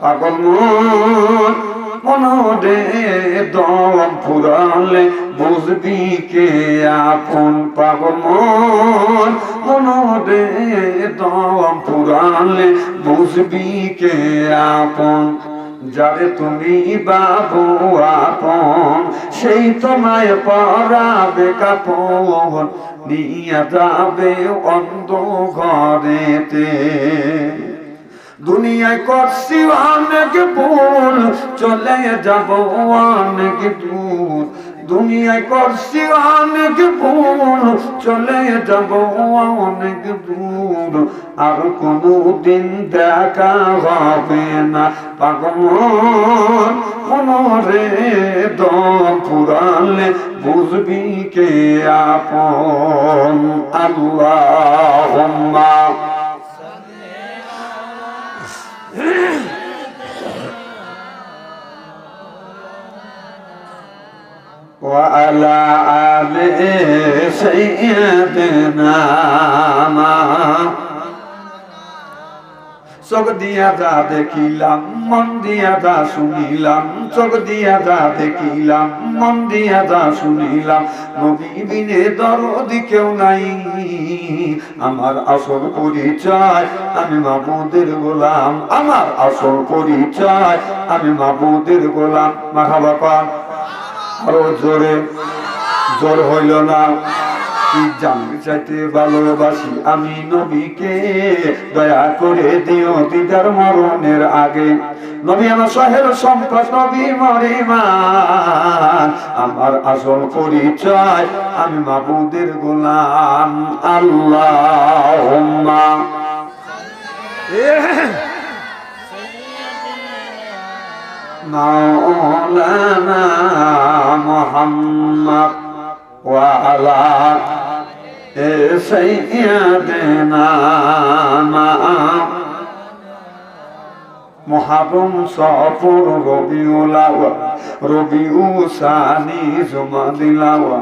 পাগল। মন মনরে দম ফুরালে বুঝবি কে আপন পাগল। মন মনরে দম ফুরালে বুঝবি কে আপন। যারে তুমি বাবু আপন, সেই তোমায় পরাবে কাপন। নিয়ে যাবে অন্ধ ঘরেতে। দুনিয়ায় করছি অনেক ভুল, চলে যাব অনেক দূর। দুনিয়ায় করছি অনেক ভুল, চলে যাব অনেক দূর। আর কোনো দিন দেখা হবে না। পাগল মনরে দম পুরালে বুঝবি কে আপন? আল্লাহ وعلى آل سيدنا চোখ দিয়া যা দেখিলাম মন দিয়া যা শুনিলাম চোখ দিয়া যা দেখিলাম মন দিয়া যা শুনিলাম নবী বিনে দরদি কেউ নাই আমার আসল পরিচয় আমি মাহমুদের গোলাম আমার আসল পরিচয় আমি মাহমুদের গোলাম মাখাবাপা আরও জোরে। জোর হইল না। ভালোবাসি আমি নবীকে? দয়া করে দিও দিদার মরণের আগে। নবী আমার সহের সম্পদ, নবী মরিমান আমার আসল পরিচয় আমি মাবুদের গোলাম। আল্লাহ مولانا محمد وعلى سيدنا মহারম সফর রবিউলাওয়া রবিউ সানি জুমাদিলাওয়া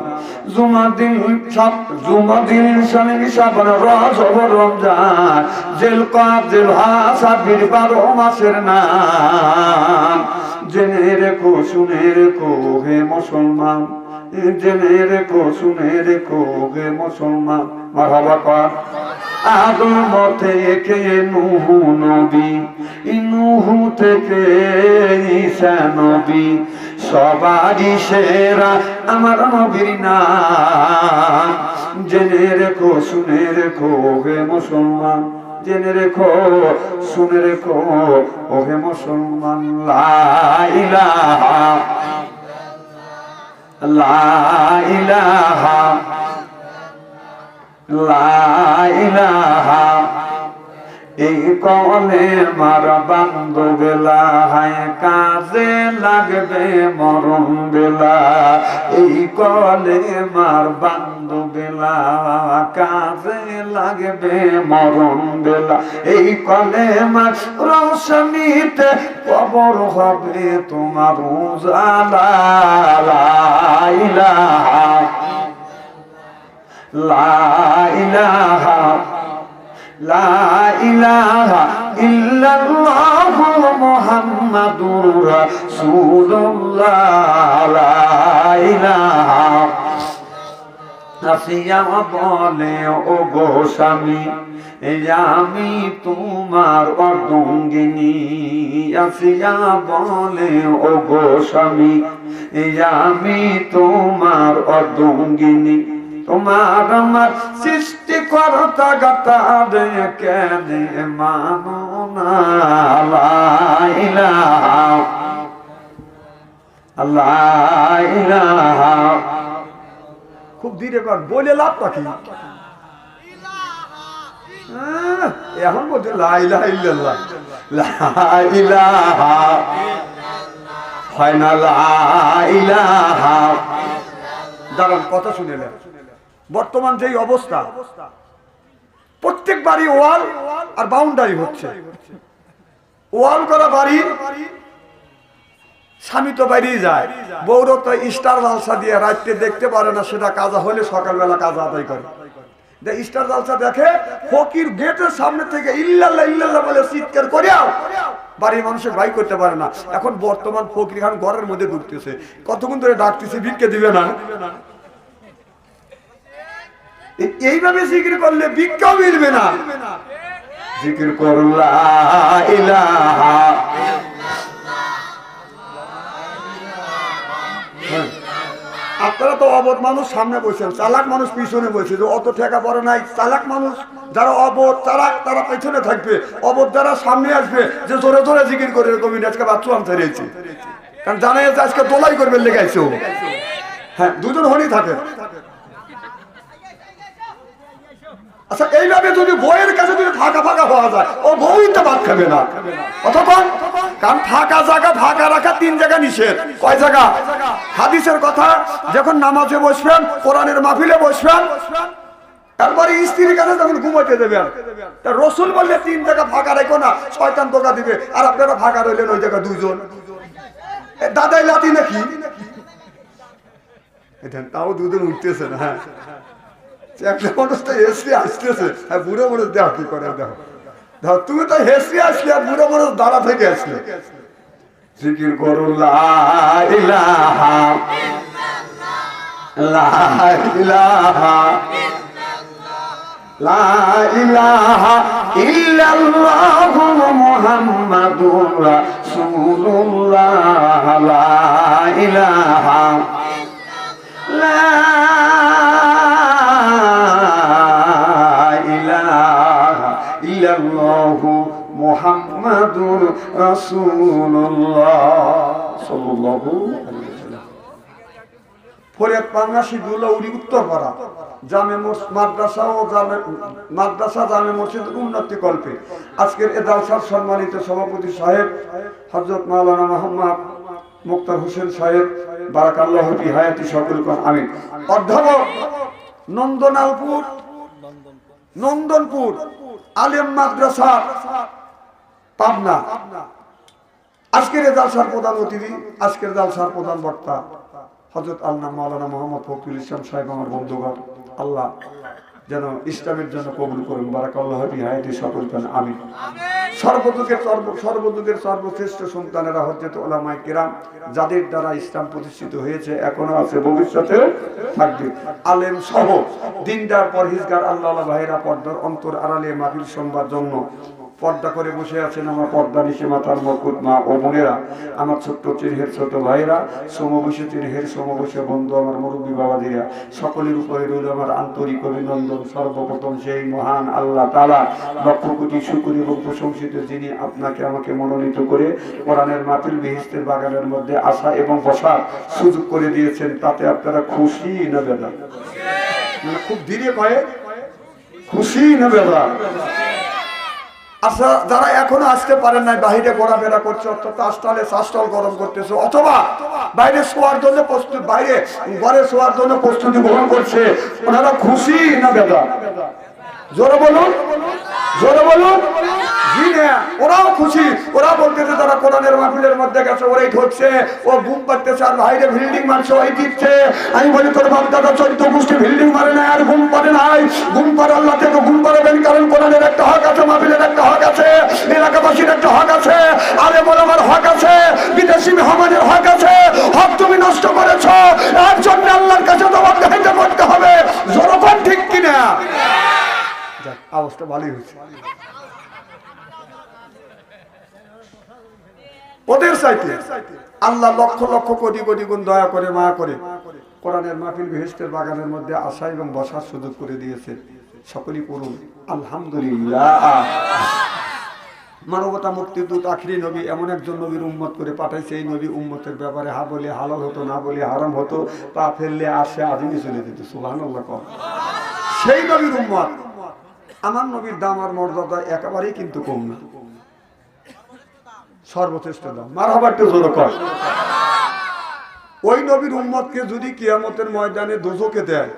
জুমাদিল সব জুমাদিল সানি সাবন রজব রমজান জেল কাপ জেল হাসাবির বারো মাসের নাম জেনে রেখো, শুনে রেখো হে মুসলমান। জেনে রেখো, শুনে রেখো হে মুসলমান। মারহাবা কর। আদম থেকে নুহু নবী, নুহু থেকে ঈসা নবী। সবারই সেরা আমার নবীর নাম। জেনে রেখো, শুনে রেখো হে মুসলমান। জেনে রেখো শুনে রেখো ওহে মুসলমান লাইলাহা লাইলাহা লাইলাহা এই কলে মার বান্ধ বেলা, হায় কাজে লাগবে মরম বেলা। এই কলে মার বান্ধ বেলা, কাজে লাগবে মরম বেলা। এই কলে মার রোশনীতে কবর হবে তোমার উজালা। লাইলাহা লা ইলাহা। লা বলে ও গো স্বামী, এই আমি তোমার অর্ধঙ্গিনী। আসিয়া বলে ও গো স্বামী, এই আমি তোমার অর্ধঙ্গিনী। তোমার আমার সৃষ্টি করতা গাতা কেনে মানো না লাইলাহা খুব ধীরে কর বলে কি আহ, এখন বলছে লাইলাহা ইল্লাল্লাহ। লাইলাহা হয় না দাঁড়ান কথা শুনেলেন বর্তমান যেই অবস্থা প্রত্যেক বাড়ি ওয়াল আর বাউন্ডারি হচ্ছে। ওয়াল করা বাড়ি, স্বামী তো বাইরেই যায়। বৌরব তো স্টার জালসা দিয়ে রাত্রে দেখতে পারে না সেটা কাজা হলে সকালবেলা কাজ আদায় করে। স্টার জালসা দেখে ফকির গেটের সামনে থেকে ইল্লাল্লাহ ইল্লাল্লাহ বলে চিৎকার করিয়াও বাড়ির মানুষের ভাই করতে পারে না। এখন বর্তমান ফকির খান ঘরের মধ্যে ঢুকতেছে। কতক্ষণ ধরে ডাকতেছে, ভিক্ষে দিবে না? এইভাবে জিকির করলে ভিক্ষাও মিলবে না। জিকির করলা ইলাহা হ্যাঁ। আপনারা তো অবধ মানুষ সামনে বসেন, চালাক মানুষ পিছনে বসে, যে অত ঠেকা পড়ে নাই। চালাক মানুষ যারা অবধ, চালাক তারা পেছনে থাকবে। অবধ যারা সামনে আসবে, যে জোরে জোরে জিকির করে কবি আজকে বাচ্চু আনতে কারণ জানা যাচ্ছে আজকে দোলাই করবে লেগাইছে। হ্যাঁ দুজন হলেই থাকে। আচ্ছা এইভাবে যদি বইয়ের কাছে যদি ফাঁকা ফাঁকা হওয়া যায়, ও বউই তো ভাত খাবে না। অতক্ষণ কারণ ফাঁকা জায়গা, ফাঁকা রাখা তিন জায়গা নিষেধ। কয় জায়গা? হাদিসের কথা, যখন নামাজে বসবেন, কোরআনের মাহফিলে বসবেন, তারপরে স্ত্রীর কাছে তখন ঘুমাতে দেবেন রসুল বললে তিন জায়গা ফাঁকা রেখো না, শয়তান তোকা দিবে। আর আপনারা ফাঁকা রইলেন ওই জায়গা দুজন দাদাই লাতি নাকি? তাও দুজন উঠতেছে না হ্যাঁ। একটা মানুষ তো হেসে আসতেছে। আর বুড়ো মানুষ, দেখ কি করে, দেখো। দেখো, তুমি তো হেসে আসলে, আর বুড়ো মানুষ দাঁড়া থেকে আসলে। জিকির করো, লা ইলাহা লা ইলাহা লা ইলাহা ইল্লাল্লাহু মুহাম্মাদুর রাসূলুল্লাহ, লা ইলাহা মাদ্রাসা ও মাদ্রাসা জামে আজকের সভাপতি সাহেব হজরত মাওলানা মোহাম্মদ মুক্তার হোসেন সাহেব, বারাকাল্লাহ হায়াতি সকল আমিন। অধ্যাপক নন্দনালপুর, নন্দনপুর আলেম মাদ্রাসা পাবনা। আজকের জালসার প্রধান অতিথি, আজকের জালসার প্রধান বক্তা হজরত আল্লাহ মাওলানা মোহাম্মদ ফখরুল ইসলাম সাহেব আমার বন্ধুগণ। আল্লাহ যেন ইসলামের জন্য কবুল করুন। আমি সর্বযুগের সর্ব, সর্বযুগের সর্বশ্রেষ্ঠ সন্তানেরা হজরত ওলামাই কিরাম, যাদের দ্বারা ইসলাম প্রতিষ্ঠিত হয়েছে, এখনও আছে, ভবিষ্যতে থাকবে। আলেম সহ দিনদার পরহিজগার, আল্লাহ ভাইরা পর্দার অন্তর আড়ালে মাহফিল সম্বার জন্য পর্দা করে বসে আছেন আমার পর্দা নিশে মাতার মকুট মা ও বোনেরা, আমার ছোট্ট চিরহের ছোট ভাইরা সমবসে চিরহের সমবসে বন্ধু আমার মুরব্বী বাবাদিরা সকলের উপরে রইল আমার আন্তরিক অভিনন্দন। সর্বপ্রথম সেই মহান আল্লাহ তালা লক্ষ কোটি শুকুর এবং প্রশংসিত যিনি আপনাকে আমাকে মনোনীত করে কোরআনের মাতিল বিহিস্তের বাগানের মধ্যে আসা এবং বসার সুযোগ করে দিয়েছেন, তাতে আপনারা খুশি না বেদা? মানে খুব ধীরে কয়ে, খুশি না বেদা? আচ্ছা যারা এখনও আসতে পারেন নাই, বাহিরে ঘোরাফেরা করছে, অর্থাৎ আস্তালে শাস্তাল গরম করতেছে, অথবা বাইরে শোয়ার জন্য প্রস্তুতি, বাইরে ঘরে শোয়ার জন্য প্রস্তুতি গ্রহণ করছে, ওনারা খুশি না বেদা জোরে বলুন জোরে বলুন। না ওরাও খুশি ওরা বলতেছে তারা কোরআনের মাহফিলের মধ্যে গেছে, ওরাই ঢুকছে, ও ঘুম পাড়তেছে আর বাইরে বিল্ডিং মারছে ওই দিচ্ছে আমি বলি, তোর বাপ দাদা চোদ্দ গোষ্ঠী বিল্ডিং মারে না আর ঘুম পারে নাই। ঘুম পারে আল্লাহ থেকে ঘুম পারবেন কারণ কোরআনের একটা হক আছে, মাহফিলের একটা হক আছে, এলাকাবাসীর একটা হক আছে আরে বলাবার হক আছে, বিদেশি মেহমানের হক আছে। হক তুমি নষ্ট করেছ, এর জন্য আল্লাহর কাছে তোমার দেখাইতে করতে হবে। জনগণ ঠিক কিনা? আওয়াজটা ভালোই হয়েছে। ওদের চাইতে। আল্লাহ লক্ষ লক্ষ কোটি কোটি গুণ দয়া করে, মায়া করে কোরআনের মাহফিল বেহেস্তের বাগানের মধ্যে আসা এবং বসার সুযোগ করে দিয়েছে। সকলেই করুন আলহামদুলিল্লাহ। মানবতা মুক্তির দূত আখিরি নবী, এমন একজন নবীর উম্মত করে পাঠাইছে। এই নবী উম্মতের ব্যাপারে হা বলে হালাল হতো, না বলে হারাম হতো পা ফেললে আসে আদিমই চলে যেত সুবাহ সেই নবীর উম্মত। আমার নবীর দাম আর মর্যাদা একেবারেই কিন্তু কম না। সর্বশ্রেষ্ঠ দাম মার হবার তো জোর কর ওই নবীর উম্মতকে যদি কিয়ামতের ময়দানে দোজকে দেয়।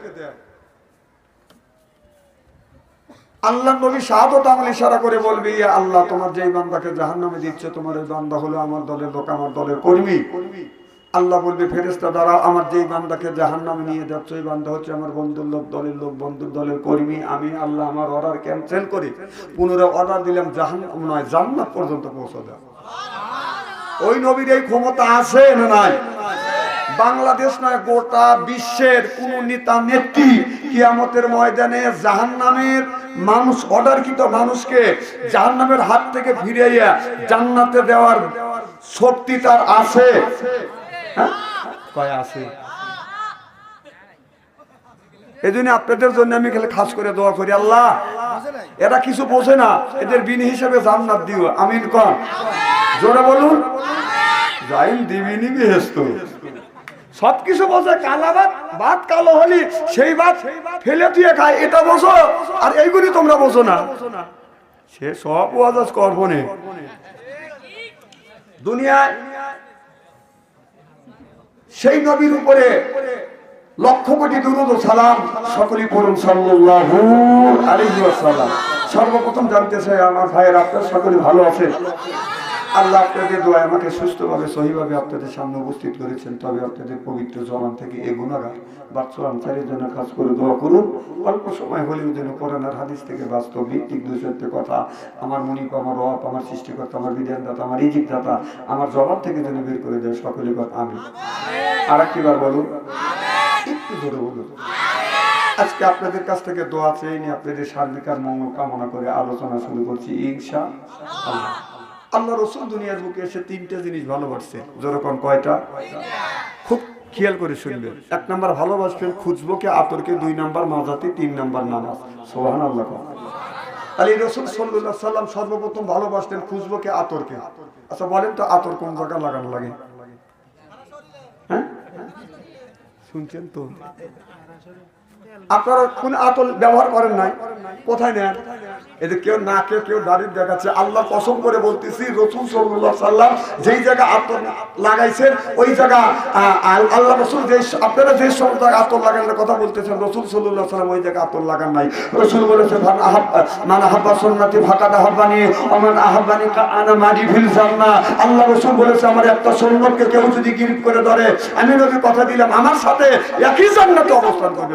আল্লাহ নবী শাহাদত আমল ইশারা করে বলবে আল্লাহ, তোমার যেই বান্দাকে জাহান্নামে দিচ্ছে, তোমার এই বান্দা হলো আমার দলের লোক, আমার দলের কর্মী। আল্লাহ বলবে ফেরেস্তা দ্বারা আমার যেই বান্দাকে জাহান্নামে নিয়ে যাচ্ছে, ওই বান্দা হচ্ছে আমার বন্ধুর লোক, দলের লোক, বন্ধুর দলের কর্মী। আমি আল্লাহ আমার অর্ডার ক্যান্সেল করি পুনরায় অর্ডার দিলাম জাহান্নাম, নয়, জান্নাত পর্যন্ত পৌঁছে দেয় ওই নবীর এই ক্ষমতা আছে না নাই? বাংলাদেশ নয়, গোটা বিশ্বের কোন নেতা, নেত্রী কিয়ামতের ময়দানে জাহান নামের মানুষ অর্ডারকৃত মানুষকে জাহান নামের হাত থেকে ফিরিয়ে জান্নাতে দেওয়ার শক্তি তার আছে। হ্যাঁ? কয় আছে? এই জন্য আপনাদের জন্য আমি খালি খাস করে দোয়া করি, আল্লাহ। এরা কিছু বোঝে না, এদের বিন হিসেবে জান্নাত দিও। আমিন কন। জোরে বলুন। যাইন দিবিনি বেহেস্ত সবকিছু বোঝে কালা ভাত ভাত, কালো হলি, সেই ভাত ফেলে দিয়ে খায়, এটা বোঝো আর এইগুলি তোমরা বোঝো না। সে সব ওয়াজ করব নে দুনিয়ায় সেই নবীর উপরে লক্ষ কোটি দুরুদ সালাম সকলেই পড়ুন সাল্লাল্লাহু আলাইহি ওয়াসাল্লাম। সর্বপ্রথম জানতে চাই, আমার ভাইয়ের আপনার সকলে ভালো আছেন আল্লাহ আপনাদের দোয়া আমাকে সুস্থভাবে সহিভাবে আপনাদের সামনে উপস্থিত করেছেন। তবে আপনাদের পবিত্র জমান থেকে এ গুণাগার বাচ্চা আনসারের জন্য কাজ করে দোয়া করুন। অল্প সময় হলেও যেন কোরআনার হাদিস থেকে বাস্তব ভিত্তিক দুই সত্য কথা আমার মনিপ আমার রব আমার সৃষ্টিকর্তা আমার বিধানদাতা আমার ইজিক দাতা আমার জবাব থেকে যেন বের করে দেয় সকলে কথা। আমি আর একটিবার বলুন। একটু ধরে বলুন। আজকে আপনাদের কাছ থেকে দোয়া চেয়ে নিয়ে আপনাদের সার্বিক আর মঙ্গল কামনা করে আলোচনা শুরু করছি ইনশা আল্লাহ। আল্লাহ রসুল দুনিয়ার বুকে এসে তিনটা জিনিস ভালোবাসছে। যেরকম কয়টা? খুব খেয়াল করে শুনবেন। এক নাম্বার ভালোবাসবেন খুঁজবোকে আতরকে, দুই নাম্বার মাজাতে তিন নাম্বার নামাজ। সোহান আল্লাহ এই রসুল সাল্লাহ সাল্লাম সর্বপ্রথম ভালোবাসতেন খুঁজবোকে আতরকে। আচ্ছা বলেন তো আতর কোন জায়গায় লাগানো লাগে? হ্যাঁ? শুনছেন তো? আপনারা কোন আতল ব্যবহার করেন নাই? কোথায় নেন? এদের কেউ নাকে কেউ কেউ দাঁড়িয়ে দেখাচ্ছে, আল্লাহ কসম করে বলতেছি, রসুল সাল্লাহ সাল্লাম যেই জায়গা আতর লাগাইছেন, ওই জায়গা আল্লাহ রসুল যে, আপনারা যে সব জায়গায় আতর লাগানোর কথা বলতেছেন, রসুল সাল্লাহ সাল্লাম ওই জায়গায় আতর লাগান নাই। রসুল বলেছে মান আহাব্বা সুন্নাতি ভাকাত আহাব্বানি অমান আহাব্বানি আনা মারি ফিল জান্নাহ। আল্লাহ রসুল বলেছে, আমার একটা সুন্নতকে কেউ যদি গিরিপ করে ধরে, আমি নবী কথা দিলাম, আমার সাথে একই জান্নাতে অবস্থান করবে।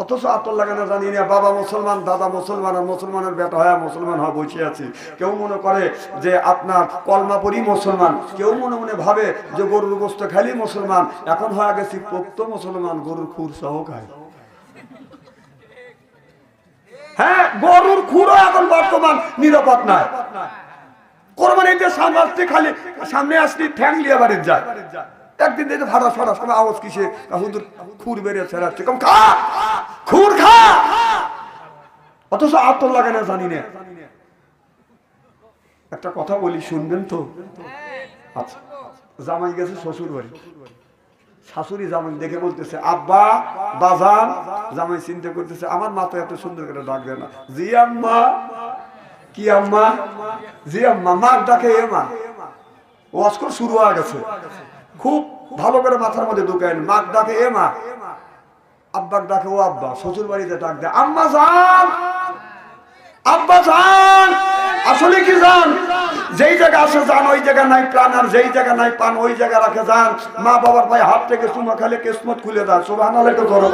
অথচ আতর লাগানো জানি না, বাবা মুসলমান, দাদা মুসলমান, আর মুসলমানের বেটা হয় মুসলমান হওয়া বসে আছি। কেউ মনে করে যে আপনার কলমা পড়ি মুসলমান, কেউ মনে মনে ভাবে যে গরুর গোস্ত খালি মুসলমান, এখন হয়ে গেছি পোক্ত মুসলমান, গরুর খুর সহ খায়। হ্যাঁ গরুর খুরও এখন বর্তমান নিরাপদ নয় কোরবানিতে সামনে খালি সামনে আসলে ঠ্যাং লিয়ে বাড়ির যায়। একদিন দেখে ভাড়া সরা সময় আওয়াজ কিসে? হুদুর খুর বেরিয়ে ছেড়াচ্ছে কম খা! খুর খা! অথচ আতর লাগে না, জানি না। একটা কথা বলি, শুনবেন তো? আচ্ছা জামাই গেছে শ্বশুর বাড়ি শাশুড়ি জামাই দেখে বলতেছে, আব্বা, বাজান। জামাই চিন্তা করতেছে, আমার মাথায় এত সুন্দর করে ডাক দেয় না। জি আম্মা। কি আম্মা? জি আম্মা, মার ডাকে এ মা। ওয়াস্কর শুরু হয়ে গেছে। খুব ভালো করে মাথার মধ্যে ঢুকেন মাক ডাকে, এ মা। আব্বাক ডাকে, ও আব্বা শ্বশুর বাড়িতে ডাক দেয় আম্মা যান, আব্বা যান, আসলে কি যান? যেই জায়গা আসে যান, ওই জায়গা নাই প্রাণ, আর যেই জায়গা নাই পান, ওই জায়গা রাখে যান। মা বাবার ভাই হাত থেকে চুমা খালে কেসমত খুলে দেন সোভান একটু ধরো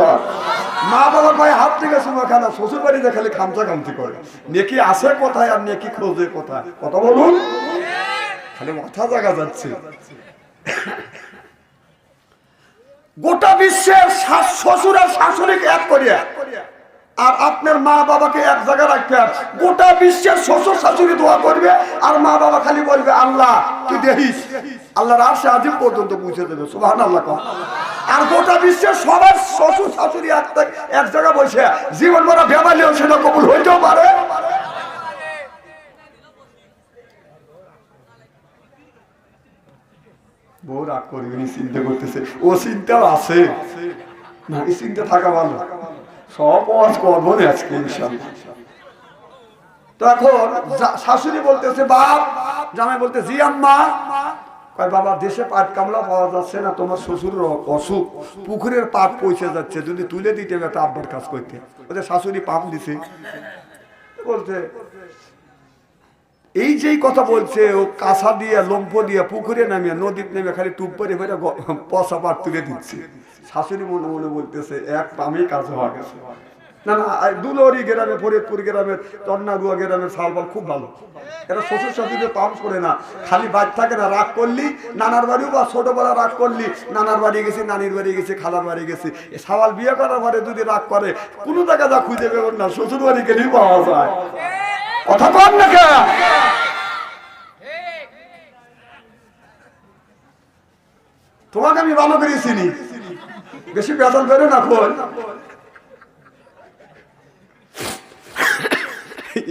মা বাবার ভাই হাত থেকে চুমা খানা শ্বশুর বাড়িতে খালি খামচা খামচি করে। নেকি আসে কোথায়, আর নেকি খোঁজে কোথায়? কথা বলুন। খালি মাথা জায়গা যাচ্ছে। গোটা বিশ্বের আর শাশুড়িকে এক করিয়া আর আপনার মা বাবাকে এক জায়গায় রাখবেন গোটা বিশ্বের শ্বশুর শাশুড়ি দোয়া করবে আর মা বাবা খালি বলবে, আল্লাহ, তুই দেখিস, আল্লাহর আশে আজিম পর্যন্ত পৌঁছে দেবে সুবাহ আল্লাহ। আর গোটা বিশ্বের সবার শ্বশুর শাশুড়ি এক এক জায়গায় বসে, জীবন ভরা বেমালিও সেটা কবুল হইতেও পারে বউ রাগ করবে চিন্তা করতেছে, ও চিন্তাও আছে। না, এই চিন্তা থাকা ভালো। সব ওয়াজ করব না আজকে, ইনশাল্লাহ। তো এখন যা- শাশুড়ি বলতেছে, বাপ! জামাই বলতে জি আম্মা। বাবা, দেশে পাট কামলা পাওয়া যাচ্ছে না, তোমার শ্বশুর অসুখ। পুকুরের পাট পৌঁছে যাচ্ছে, যদি তুলে দিতে হবে আব্বার কাজ করতে। ওদের শাশুড়ি পাম্প দিছে। বলছে এই যেই কথা বলছে, ও কাঁসা দিয়ে, লম্ফ দিয়ে, পুকুরে নামিয়ে, নদীর নেমে খালি টুপ করে ভরে গ- পাট তুলে দিচ্ছে। শাশুড়ি মনে মনে বলতেছে, এক পামেই কাজ হওয়া গেছে। না না, আর দুলহরি গ্রামে, ফরিদপুর গ্রামের তন্নাগুয়া গ্রামের শালবাল খুব ভালো। এরা শ্বশুর শাশুড়ি পাম্প করে না, খালি বাদ থাকে না, রাগ করলি, নানার বাড়িও বা ছোটবেলা রাগ করলি, নানার বাড়ি গেছি, নানির বাড়ি গেছি, খালার বাড়ি গেছি। সাওয়াল বিয়ে করার পরে যদি রাগ করে, কোনো টাকা যা খুঁজে পেবেন না শ্বশুর বাড়ি গেলেই পাওয়া যায়। কথা কম না কে? তোমাকে আমি ভালো করে চিনি। বেশি বেতন করে না খোল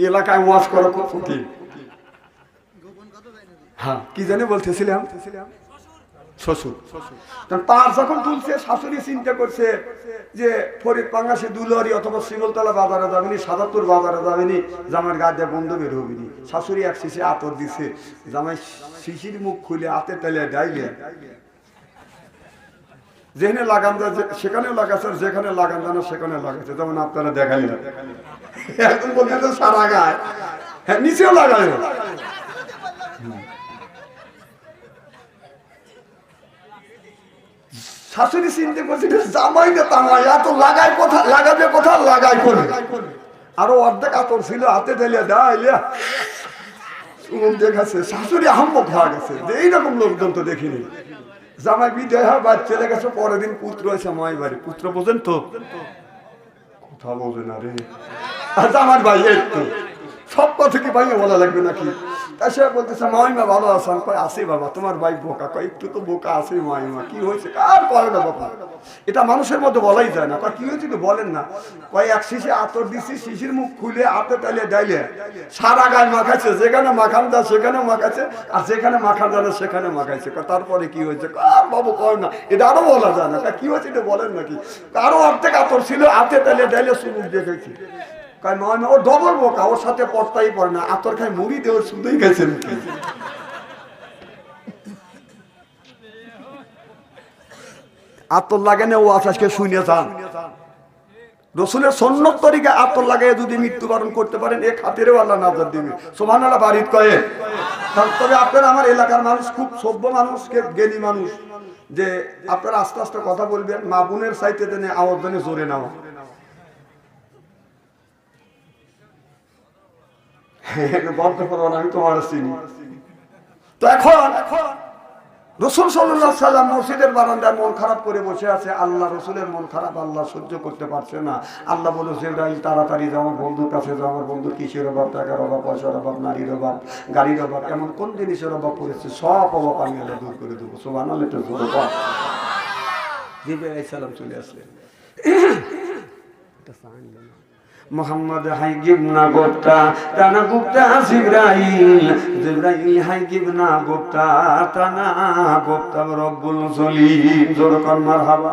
এলাকায় ওয়াজ করা কঠিন হ্যাঁ কি জানি বলতেছিলাম। শ্বশুর। তার যখন তুলছে, শাশুড়ি চিন্তা করছে যে ফরিদ পাঙ্গাসে দুলহরি অথবা শিমলতলা বাজারে যাবেনি সাদাত্তর বাজারে যাবেনি জামার গায়ে দিয়ে বন্ধ বের শাশুড়ি এক শিশে আতর দিছে, জামাই শিশির মুখ খুলে হাতে তেলে ডাইলে। যেখানে লাগান যায় সেখানেও লাগাচ্ছে যেখানে লাগান যায় না, সেখানে লাগাচ্ছে যেমন আপনারা দেখাইলেন এখন বলতে সারা গায়। হ্যাঁ নিচেও লাগায় শাশুড়ি চিন্তা করছে জামাই না তামাই এত লাগায় কোথা লাগাবে কোথা লাগাই করে। আরও অর্ধেক আতর ছিল হাতে ঢেলে দেয় দেখাচ্ছে শাশুড়ি আহম্মক হয়ে গেছে যে এইরকম লোকজন তো দেখিনি। জামাই বিদায় হয় বাদ চলে গেছে পরের দিন পুত্র আছে মাই বাড়ি। পুত্র বোঝেন তো? কথা বোঝে না রে। আর আমার ভাই তো। সব কথা কি ভাই বলা লাগবে নাকি? তা সে বলতেছে, মাইমা ভালো আছেন? কয় আসে বাবা, তোমার ভাই বোকা। কয়, একটু তো বোকা আছে মাইমা, কি হয়েছে? কার কয় না বাবা, এটা মানুষের মধ্যে বলাই যায় না। কয়, কি হয়েছে তো বলেন না। কয়, এক শিশে আতর দিছি, শিশির মুখ খুলে আতে তালে ডাইলে, সারা গায়ে মাখাইছে, যেখানে মাখান যা, সেখানে মাখাইছে, আর যেখানে মাখান না, সেখানে মাখাইছে। তারপরে কি হয়েছে? কার বাবু কয় না, এটা আরও বলা যায় না। কি হয়েছে এটা বলেন নাকি? আরও অর্ধেক আতর ছিল, আতে তালে ডাইলে সুমুখ দেখেছি কয় নয় ও ডবল বোকা, ওর সাথে পড়তাই পড়ে না, আতর খাই মুড়ি ওর শুধুই গেছে। আতর লাগে না, ও আজকে শুনে যান। রসুলের সন্ন্যত তরিকে আতর লাগাই যদি মৃত্যুবরণ করতে পারেন, এ খাতিরেও আল্লাহ নাজার দিবে। সোমান বাড়ির কয়ে। তবে আপনার আমার এলাকার মানুষ, খুব সভ্য মানুষ জ্ঞানী মানুষ, যে আপনারা আস্তে আস্তে কথা বলবেন, মা বোনের সাইতে আওয়াজ জোরে নেওয়া। তোমার চিনি। তো এখন রসুল সাল্লাহ সাল্লাম মসজিদের বারান্দায় খারাপ করে বসে আছে। আল্লাহ রসুলের মন খারাপ, আল্লাহ সহ্য করতে পারছে না। আল্লাহ বলে জিব্রাইল, তাড়াতাড়ি যাও, আমার বন্ধুর কাছে যাও। আমার বন্ধু কিসের অভাব? টাকার অভাব, পয়সার অভাব, নারীর অভাব, গাড়ির অভাব, এমন কোন জিনিসের অভাব পড়েছে? সব অভাব আমি আল্লাহ দূর করে দেবো। সোমান জিব্রাইল সালাম চলে আসলেন। মোহাম্মদ হাই গিবনা গোপ্তা তানা গুপ্তা জিব্রাইল জিব্রাইল হাই গিবনা গোপ্তা তানা গোপ্তা রব্বুল জলিম জোর কর মারহাবা।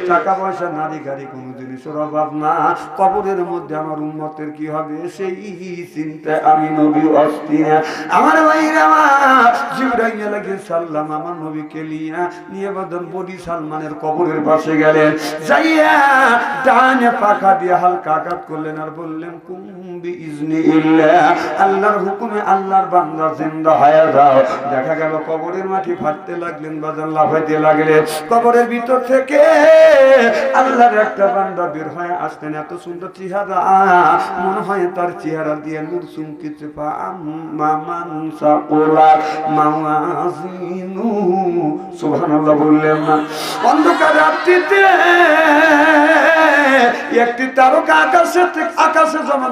টাকা পয়সা নারী গাড়ি কোনো জিনিসের অভাব না। কবরের মধ্যে আমার উন্মতের কি হবে? সেই চিন্তা আমি নবী অস্থির। আমার ভাইরা জিবরাইল আলাইহিস সালাম আমার নবীকে লিয়া নিয়ে বদন বডি সালমানের কবরের পাশে গেলেন। যাইয়া ডানে পাখা দিয়ে হালকা আঘাত করলেন আর বললেন ইল্লাহ দেখা গেল কবরের মাটি ফাটতে লাগলেন বাজার লাফাইতে কবরের ভিতর থেকে তার চেহারা দিয়ে নূর সুবহানাল্লাহ বললেন না। অন্ধকার রাত্রিতে একটি তারকা আকাশে আকাশে যেমন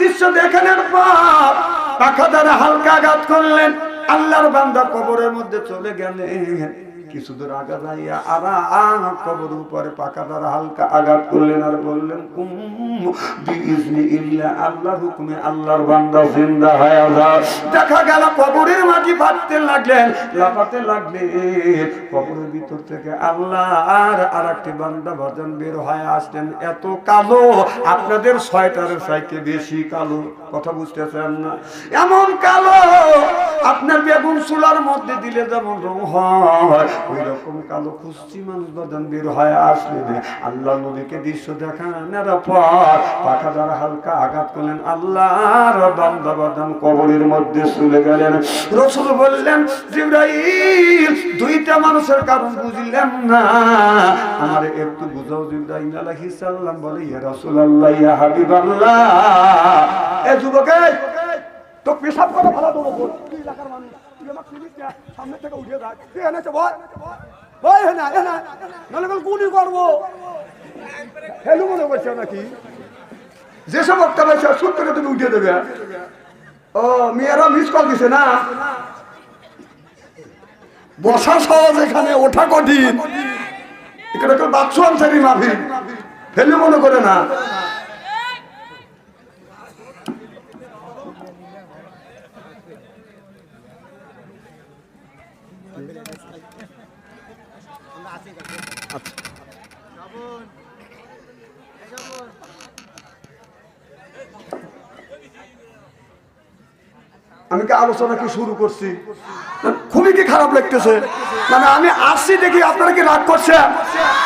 দৃশ্য দেখানোর পর পাখা দ্বারা হালকা আঘাত করলেন। আল্লাহর বান্দা কবরের মধ্যে চলে গেলেন। কিছু দূর আগা যাইয়া আরাম কবর উপরে পাকা দ্বারা হালকা আঘাত করলেন আর বললেন কুম বিইজনি ইল্লা আল্লাহর হুকুমে আল্লাহর বান্দা জিন্দা হয়ে যাও দেখা গেল কবরের মাটি ফাটতে লাগলেন, লাফাতে লাগলেন। কবরের ভিতর থেকে আল্লাহ আর আরেকটি বান্দা ভজন বের হয়ে আসলেন, এত কালো, আপনাদের ছয়টার চাইতে বেশি কালো। কথা বুঝতেছেন না? এমন কালো আপনার বেগুন চুলার মধ্যে দিলে যেমন রং হয় ওই রকম কালো খুশি মানুষ বাদান বের হয়ে আসলেন আল্লাহ নবীকে দৃশ্য দেখানোর পর। পাখা দ্বারা হালকা আঘাত করলেন, আল্লাহর বান্দা বাদান কবরের মধ্যে চলে গেলেন। রসুল বললেন, জিব্রাইল, দুইটা মানুষের কারণ বুঝলেন না। আমার একটু বুঝাও, জিব্রাইল আলাইহিস সালাম বলে, ইয়া রাসূলুল্লাহ, ইয়া হাবিবাল্লাহ। এ যুবকে তো পেশাব করে ভালো দৌড়ো বল তুই এলাকার মানুষ? তুই সামনে থেকে নাহলে বল গুলি করব। হেলু মনে নাকি? যেসব সুদ করে তুমি উঠে দেবে। ও, মেয়েরা মিস কল দিছে না? বসা সহজ এখানে, ওঠা কঠিন। এখানে বাক্সু আনসারি মাফি ফেলে মনে করে না। আলোচনা কি শুরু করছি? খুবই কি খারাপ লাগতেছে? মানে আমি আসছি দেখি আপনারা কি রাগ করছেন?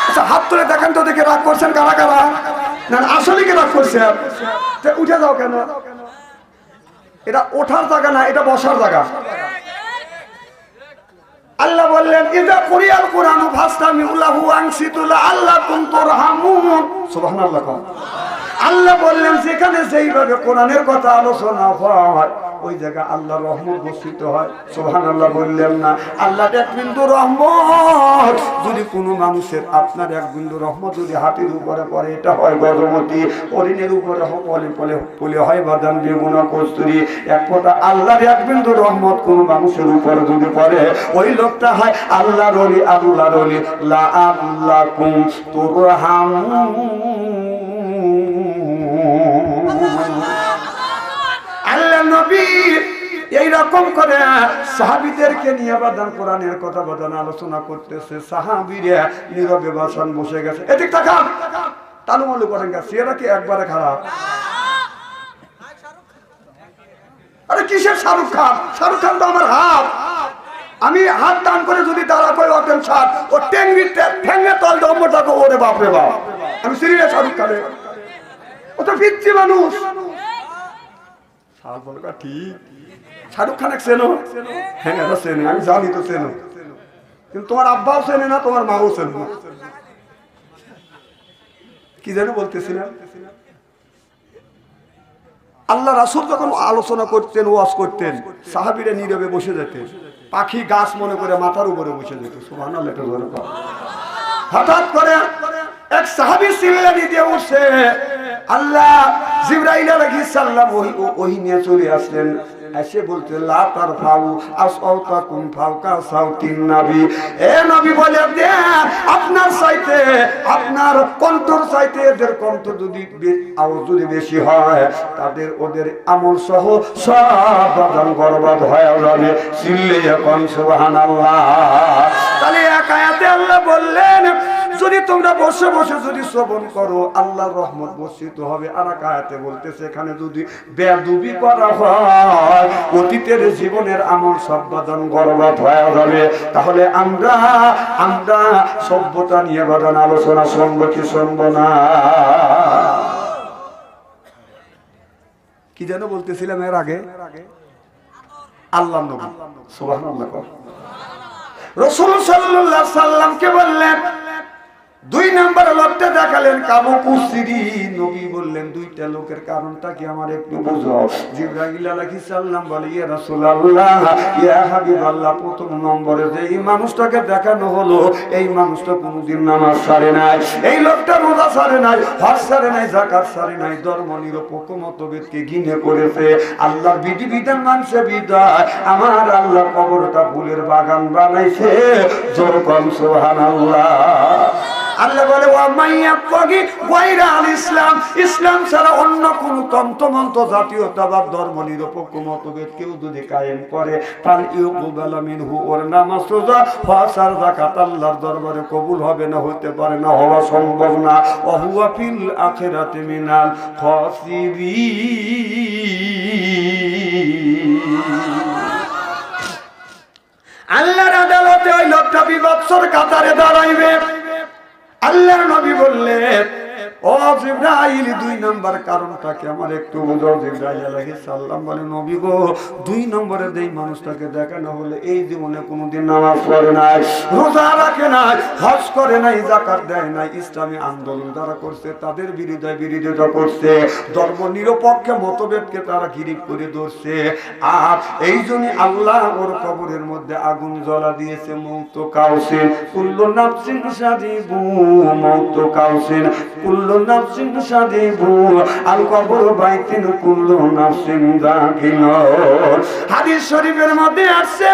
আচ্ছা, হাত তুলে দেখেন তো দেখি রাগ করছেন কারা কারা? না আসলে কি রাগ করছেন? তা উঠে যাও কেন? এটা ওঠার জায়গা না এটা বসার জায়গা। আল্লাহ বললেন ইদা কুরিয়াল কোরআন ফাস্তামি উল্লাহু আনসিতুল্লাহ আল্লাহ কুনতু রাহমুন সুবহানাল্লাহ। আল্লাহ বললেন সেখানে যেইভাবে কোরআনের কথা আলোচনা হয় ওই জায়গা আল্লাহ রহমত বর্ষিত হয়। সোহান আল্লাহ বললেন না। আল্লাহ এক বিন্দু রহমত। যদি কোনো মানুষের আপনার এক বিন্দু রহমত যদি হাতির উপরে পড়ে, এটা হয় গজমতি। হরিণের উপরে পলে পলে পলে হয় বাদাম বেগুনা কস্তুরি। এক কথা আল্লাহর এক বিন্দু রহমত কোনো মানুষের উপরে যদি পড়ে, ওই লোকটা হয় আল্লাহ রলি আল্লাহ রলি লা আল্লাহ কুম তোর আল্লাহ এইরকম করে সাহাবিদেরকে নিয়ে বাদান কোরআনের কথা বাদান আলোচনা করতেছে। সাহাবিরা নীরবে বাসন বসে গেছে। এদিক তাকান। তালুমালু করেন গেছে এরা কি একবারে খারাপ? আরে কিসের শাহরুখ খান? শাহরুখ খান তো আমার হাত। আমি হাত টান করে যদি দাঁড়া করে ওঠেন সাত, ও টেঙ্গি ঠেঙ্গে তল দম্বটাকে ওরে বাপরে বাপ। আমি সিরিয়াস শাহরুখ খানের। ও তো পিচ্ছি মানুষ। ঠিক। শাহরুখ খান হ্যাঁ চেনে, আমি জানি তো কিন্তু তোমার আব্বাও না, তোমার মাও কি যেন বলতেছিলাম। আল্লাহ রাসুল যখন আলোচনা করতেন, ওয়াজ করতেন, সাহাবিরা নীরবে বসে যেতেন। পাখি গাছ মনে করে মাথার উপরে বসে যেত। হঠাৎ করে এক সাহাবি সিল্লানি দিয়ে উঠছে আল্লাহ জিব্রাইল আলাইহিস সালাম ওহি ওহি নিয়ে চলে আসলেন। এসে বলতে, লা তার ফাউ আসাউতাকুম ফাউকা সাউতিন নবী। এ নবী বলে, দে, আপনার চাইতে, আপনার কণ্ঠর চাইতে এদের কণ্ঠ যদি আওয়াজ যদি বেশি হয়, তাদের ওদের আমল সহ সব বাদাম বরবাদ হয়ে যাবে। চিল্লে এখন সুবহানাল্লাহ। তাহলে এক আয়াতে আল্লাহ বললেন যদি তোমরা বসে বসে যদি শ্রবণ করো, আল্লাহর রহমত বর্ষিত হবে। আর এক আয়াতে বলতেছে, এখানে যদি বেদুবি করা হয়, অতীতের জীবনের আমল সব বাদন গর্বাত হয়ে যাবে। তাহলে আমরা আমরা সভ্যতা নিয়ে বাদন আলোচনা শুনব, কি শুনব না? কি যেন বলতেছিলাম এর আগে? আল্লাহ সুবহানাল্লাহ রসুল সাল্লাল্লাহু সাল্লামকে বললেন দুই নাম্বার লোকটা দেখালেন কামো কুসিরি। নবী বললেন, দুইটা লোকের কারণটা কি আমার একটু বুঝাও জিব্রাইল আলাইহিস সালাম বলে, ইয়া রাসূলুল্লাহ, ইয়া হাবিবাল্লাহ, প্রথম নম্বরে যে এই মানুষটাকে দেখানো হলো, এই মানুষটা নামাজ নাই। এই লোকটা রোজা নাই, হজ নাই, যাকাত নাই ধর্ম নিরপেক্ষ মতভেদকে করেছে। বিধি বিধান মানছে বিদায়। আমার আল্লাহ কবরটা ফুলের বাগান বানাইছে। জোর কম, সুবহানাল্লাহ। আল্লাহ বলে, ওয়া মাইয়াবগি গায়রা আল ইসলাম। ইসলাম ছাড়া অন্য কোন তন্ত্রমন্ত্র, জাতীয়তাবাদ ধর্ম নিরপেক্ষ মতভেদ কেউ যদি কায়েম করে তার ইউকুবালা মিনহু, ওর নামাজ রোজা ফাসার যাকাত আল্লাহর দরবারে কবুল হবে না হতে পারে না, হওয়া সম্ভব না। ওহুয়া ফিল আখিরাতি মিনাল খাসিরিন আল্লাহর আদালতে ওই লোকটা বিবৎসর কাতারে দাঁড়াইবে। আল্লাহর নবী বললেন তাদের বিরুদ্ধে বিরোধিতা করছে, ধর্ম নিরপেক্ষ মতভেদকে তারা গিরিপ করে ধরছে, আর এই জন্য আল্লাহ ওর কবরের মধ্যে আগুন জ্বলা দিয়েছে, মৌত কাউসিন, কুল্লু নাফসিন সাজিবু মৌত কাউসিন নাফসিন সাদিবু আল কবর বাইতিন কুল্লু নাফসিন দাখিল হাদিস শরীফের মধ্যে আছে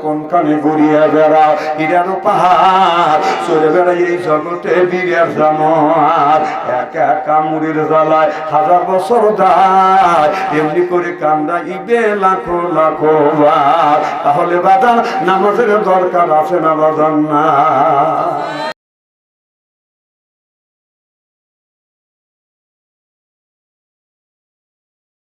কোনখানে গড়িয়া বেড়া, হিরার পাহাড় চলে বেড়াই এই জগতে বীরের জামার এক এক কামুরের জ্বালায় হাজার বছর দায় এমনি করে কান্দা ইবে লাখো লাখো তাহলে বাজান, নামাজের দরকার আছে না বাজান না?